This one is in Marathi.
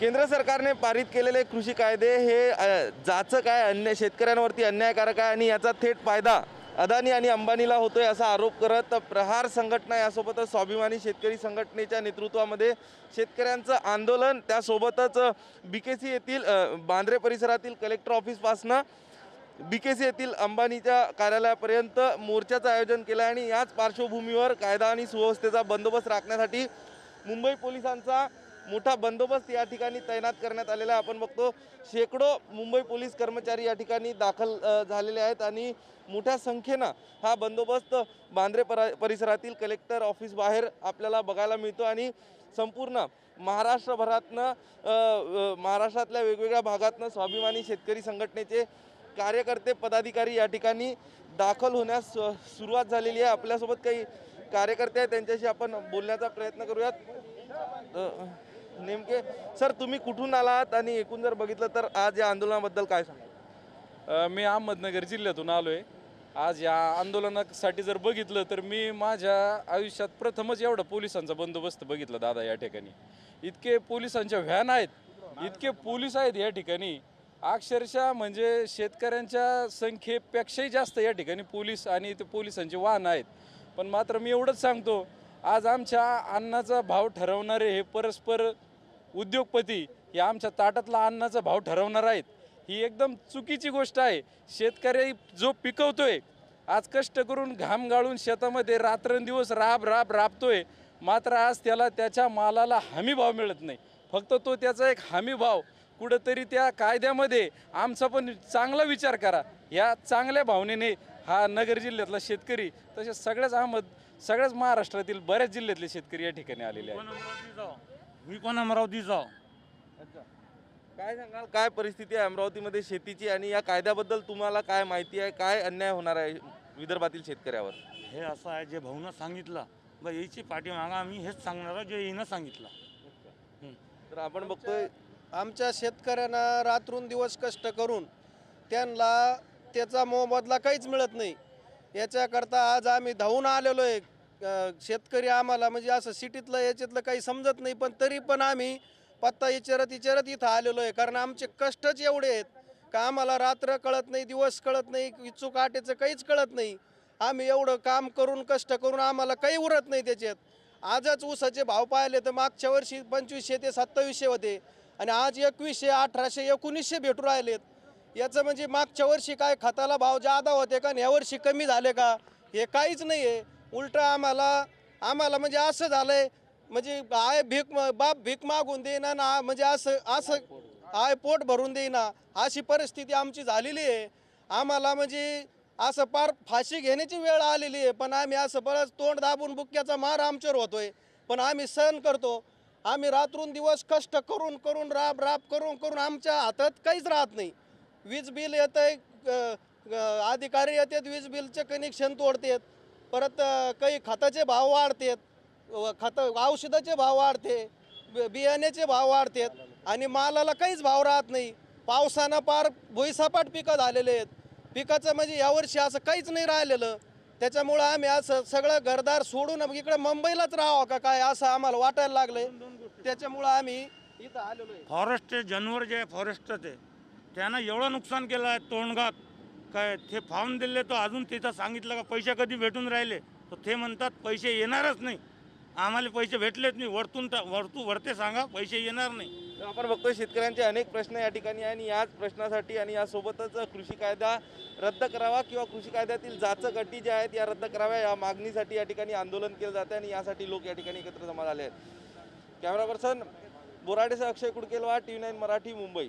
केंद्र सरकारने पारित केलेले कृषी कायदे हे जाचक जाचं काय शेतकऱ्यांवरती अन्यायकारक आहे आणि याचा थेट फायदा अदानी आणि अंबानीला होतोय असा आरोप करत प्रहार संघटना यासोबतच स्वाभिमानी शेतकरी संघटनेच्या नेतृत्वामध्ये शेतकऱ्यांचं आंदोलन. त्यासोबतच बी के सी येथील बांद्रे परिसरातील कलेक्टर ऑफिसपासनं बी के सी येथील अंबानीच्या कार्यालयापर्यंत मोर्चाचं आयोजन केलं आणि याच पार्श्वभूमीवर कायदा आणि सुव्यवस्थेचा बंदोबस्त राखण्यासाठी मुंबई पोलिसांचा मोठा बंदोबस्त या ठिकाणी तैनात करण्यात आलेला आहे. आपण बघतो शेकडो मुंबई पोलीस कर्मचारी या ठिकाणी दाखल झालेले आहेत आणि मोठ्या संख्येनं हा बंदोबस्त बांद्रे परा परिसरातील कलेक्टर ऑफिस बाहेर आपल्याला बघायला मिळतो आणि संपूर्ण महाराष्ट्रभरातनं महाराष्ट्रातल्या वेगवेगळ्या भागातनं स्वाभिमानी शेतकरी संघटनेचे कार्यकर्ते पदाधिकारी या ठिकाणी दाखल होण्यास सुरुवात झालेली आहे. आपल्यासोबत काही कार्यकर्ते आहेत त्यांच्याशी आपण बोलण्याचा प्रयत्न करूयात. नेमके सर तुम्ही कुठून आलात आणि एकूण जर बघितलं तर आज या आंदोलनाबद्दल काय सांगा मी अहमदनगर जिल्ह्यातून आलो आहे आज या आंदोलनासाठी जर बघितलं तर मी माझ्या आयुष्यात प्रथमच एवढा पोलिसांचा बंदोबस्त बघितला दादा या ठिकाणी. इतके पोलिसांच्या व्हॅन आहेत इतके पोलीस आहेत या ठिकाणी. अक्षरशः म्हणजे शेतकऱ्यांच्या संख्येपेक्षाही जास्त या ठिकाणी पोलीस आणि ते पोलिसांचे वाहन आहेत. पण मात्र मी एवढंच सांगतो आज आमच्या अन्नाचा भाव ठरवणारे हे परस्पर उद्योगपती हे आमच्या ताटातला अन्नाचा भाव ठरवणार आहेत. ही एकदम चुकीची गोष्ट आहे. शेतकरी जो पिकवतोय आज कष्ट करून घाम गाळून शेतामध्ये रात्रंदिवस राब राब राबतोय मात्र आज त्याला त्याच्या मालाला हमी भाव मिळत नाही. फक्त तो त्याचा एक हमी भाव कुठंतरी त्या कायद्यामध्ये आमचा पण चांगला विचार करा. या चांगल्या भावनेने हा नगर जिल्ह्यातला शेतकरी तसेच सगळ्याच अहमद सगळ्याच महाराष्ट्रातील बऱ्याच जिल्ह्यातले शेतकरी या ठिकाणी आलेले आहेत. मी कोण अमरावती अच्छा. काय सांगाल? काय परिस्थिती आहे अमरावतीमध्ये शेतीची आणि या कायद्याबद्दल तुम्हाला काय माहिती आहे? काय अन्याय होणार आहे विदर्भातील शेतकऱ्यावर? हे असं आहे जे भाऊनं सांगितलं. बा याची पाठीमागं आम्ही हेच सांगणार जे हिनं सांगितलं. तर आपण बघतोय आमच्या शेतकऱ्यांना रात्रून दिवस कष्ट करून त्यांना त्याचा मोबदला काहीच मिळत नाही. याच्याकरता आज आम्ही धावून आलेलो आहे. शेतकरी आम्हाला म्हणजे असं सिटीतलं याच्यातलं काही समजत नाही पण तरी पण आम्ही पत्ता विचारत विचारत इथं आलेलो आहे. कारण आमचे कष्टच एवढे आहेत का आम्हाला रात्र कळत नाही दिवस कळत नाही इच्छुक आटेचं काहीच कळत नाही. आम्ही एवढं काम करून कष्ट करून आम्हाला काही उरत नाही त्याच्यात. आजच ऊसाचे भाव पाहिले तर मागच्या वर्षी पंचवीसशे ते सत्तावीसशे होते. आणि आज एकवीसशे अठराशे एकोणीसशे भेटू राहिलेत. याचं म्हणजे मागच्या वर्षी काय खताला भाव जादा होते का आणि यावर्षी कमी झाले का हे काहीच नाही आहे उलटं आम्हाला आम्हाला म्हणजे असं झालं आहे म्हणजे आय भीक बाप भीक मागून देईना ना म्हणजे असं असं आय पोट भरून देईना. अशी परिस्थिती आमची झालेली आहे. आम्हाला म्हणजे असं पार फाशी घेण्याची वेळ आलेली आहे. पण आम्ही असं बरंच तोंड दाबून बुक्क्याचा मार आमच्यावर होतोय. पण आम्ही सहन करतो. आम्ही रात्रून दिवस कष्ट करून करून राब राब करून करून आमच्या हातात काहीच राहत नाही. वीज बिल येतं आहे अधिकारी येतात वीज बिलचे कनेक्शन तोडतात. परत काही खताचे भाव वाढतात. व खत औषधाचे भाव वाढते. बियाण्याचे भाव वाढतात. आणि मालाला काहीच भाव राहत नाही. पावसानं पार भुईसपाट पिकं झालेले आहेत. पिकाचं म्हणजे यावर्षी असं काहीच नाही राहिलेलं. त्याच्यामुळं आम्ही असं सगळं घरदार सोडून इकडे मुंबईलाच राहावं का काय असं आम्हाला वाटायला लागलंय. त्याच्यामुळं आम्ही इथं आलेलो आहे. फॉरेस्ट जनवर जे आहे फॉरेस्टचे त्यानं एवढं नुकसान केलं आहे तोंडगात. काय ते फावून दिले तो अजून तिथं सांगितलं का पैसे कधी भेटून राहिले? तर ते म्हणतात पैसे येणारच नाही. आम्हाला पैसे भेटलेच नाही. वरतून टा- वरतू वरते सांगा पैसे येणार नाही. तर आपण बघतोय शेतकऱ्यांचे अनेक प्रश्न या ठिकाणी आहे आणि याच प्रश्नासाठी आणि यासोबतच कृषी कायदा रद्द करावा किंवा कृषी कायद्यातील जाचक अटी ज्या आहेत या रद्द कराव्या या मागणीसाठी या ठिकाणी आंदोलन केलं जातं आणि यासाठी लोक या ठिकाणी एकत्र जमा झाले आहेत. Camera person बोराडेसह Akshay Kudkelwa T V nine Marathi Mumbai.